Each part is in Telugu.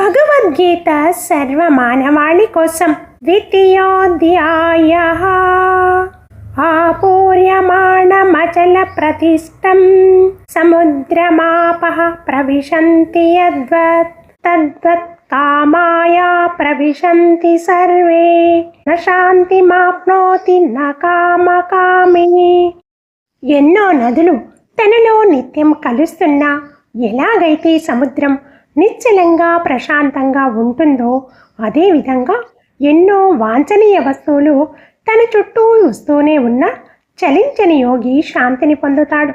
భగవద్గీత సర్వమానవాళి కోసం ద్వితీయోధ్యాయ. ఆపూర్యమాణమచల ప్రతిష్టం సముద్రమాప ప్రవిశంతి యద్వత్ తద్వత్ కామాయా ప్రవిశంతి సర్వే. న శాంతిమాప్నోతి న కామకామిని. ఎన్నో నదులు తనలో నిత్యం కలుస్తున్నా ఎలాగైతే సముద్రం నిశ్చలంగా ప్రశాంతంగా ఉంటుందో అదేవిధంగా ఎన్నో వాంఛనీయ వస్తువులు తన చుట్టూ వస్తూనే ఉన్న చలించని యోగి శాంతిని పొందుతాడు.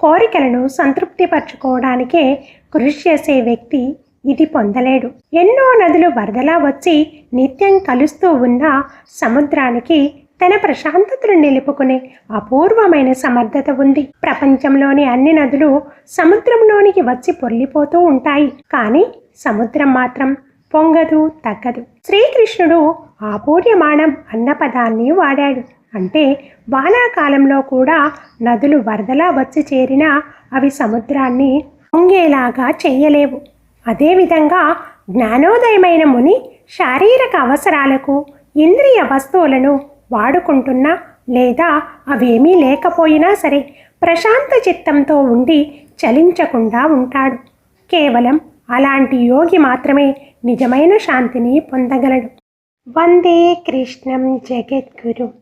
కోరికలను సంతృప్తిపరచుకోవడానికే కృషి చేసే వ్యక్తి ఇది పొందలేడు. ఎన్నో నదులు వరదలా వచ్చి నిత్యం కలుస్తూ ఉన్న సముద్రానికి తన ప్రశాంతతను నిలుపుకునే అపూర్వమైన సమర్థత ఉంది. ప్రపంచంలోని అన్ని నదులు సముద్రంలోనికి వచ్చి పొర్లిపోతూ ఉంటాయి. కానీ సముద్రం మాత్రం పొంగదు తగ్గదు. శ్రీకృష్ణుడు ఆపూర్యమాణం అన్న పదాన్ని వాడాడు. అంటే వానాకాలంలో కూడా నదులు వరదలా వచ్చి చేరినా అవి సముద్రాన్ని పొంగేలాగా చేయలేవు. అదేవిధంగా జ్ఞానోదయమైన ముని శారీరక అవసరాలకు ఇంద్రియ వస్తువులను వాడుకుంటున్నా లేదా అవేమీ లేకపోయినా సరే ప్రశాంత చిత్తంతో ఉండి చలించకుండా ఉంటాడు. కేవలం అలాంటి యోగి మాత్రమే నిజమైన శాంతిని పొందగలడు. వందే కృష్ణం జగద్గురు.